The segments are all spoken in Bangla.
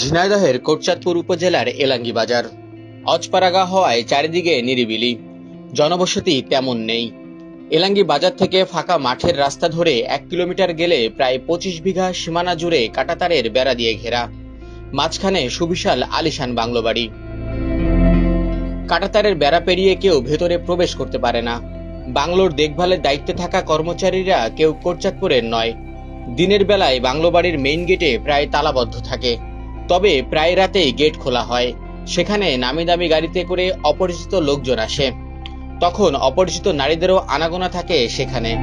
ঝিনাইদহের কোটচাঁদপুর উপজেলার এলাঙ্গি বাজার। অজপাড়াগা হওয়ায় চারিদিকে নিরিবিলি। জনবসতি তেমন নেই। এলাঙ্গি বাজার থেকে ফাঁকা মাঠের রাস্তা ধরে এক কিলোমিটার গেলে প্রায় পঁচিশ বিঘা সীমানা জুড়ে কাটাতারের বেড়া দিয়ে ঘেরা। মাঝখানে সুবিশাল আলিশান বাংলো বাড়ি। কাটাতারের বেড়া পেরিয়ে কেউ ভেতরে প্রবেশ করতে পারে না। বাংলোর দেখভালের দায়িত্বে থাকা কর্মচারীরা কেউ কোটচাঁদপুরের নয়। দিনের বেলায় বাংলো বাড়ির মেইন গেটে প্রায় তালাবদ্ধ থাকে। তবে প্রায় রাতেই গেট খোলা হয়। সেখানে নামি দামি গাড়িতে করে অপরিচিত লোকজন আসে। তখন অপরিচিত নারীদেরও আনাগোনা থাকে সেখানে।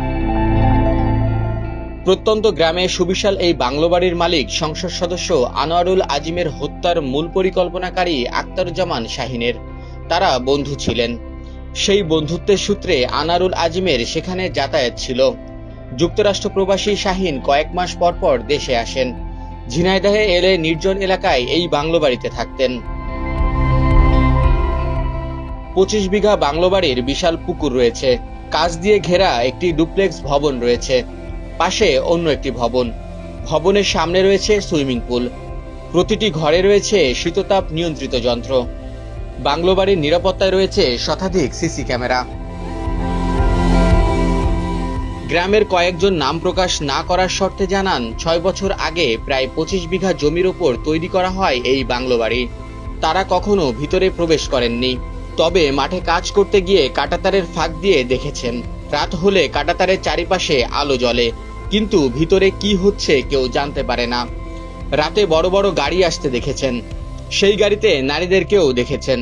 প্রত্যন্ত গ্রামে সুবিশাল এই বাংলো বাড়ির মালিক, সংসদ সদস্য আনোয়ারুল আজিমের হত্যার মূল পরিকল্পনাকারী আক্তারুজ্জামান শাহিনের। তারা বন্ধু ছিলেন। সেই বন্ধুত্বের সূত্রে আনারুল আজিমের সেখানে যাতায়াত ছিল। যুক্তরাষ্ট্র প্রবাসী শাহিন কয়েক মাস পর পর দেশে আসেন। ঝিনাইদহে এলে নির্জন এলাকায় এই বাংলো বাড়িতে থাকতেন। পঁচিশ বিঘা বাংলো বাড়ির বিশাল পুকুর রয়েছে। কাজ দিয়ে ঘেরা একটি ডুপ্লেক্স ভবন রয়েছে। পাশে অন্য একটি ভবন। ভবনের সামনে রয়েছে সুইমিং পুল। প্রতিটি ঘরে রয়েছে শীততাপ নিয়ন্ত্রিত যন্ত্র। বাংলো বাড়ির নিরাপত্তায় রয়েছে শতাধিক সিসি ক্যামেরা। গ্রামের কয়েকজন নাম প্রকাশ না করার শর্তে জানান, ছয় বছর আগে প্রায় পঁচিশ বিঘা জমির ওপর তৈরি করা হয় এই বাংলো বাড়ি। তারা কখনো ভিতরে প্রবেশ করেননি। তবে মাঠে কাজ করতে গিয়ে কাটাতারের ফাঁক দিয়ে দেখেছেন, রাত হলে কাটাতারের চারিপাশে আলো জ্বলে। কিন্তু ভিতরে কি হচ্ছে কেউ জানতে পারে না। রাতে বড় বড় গাড়ি আসতে দেখেছেন, সেই গাড়িতে নারীদেরকেও দেখেছেন।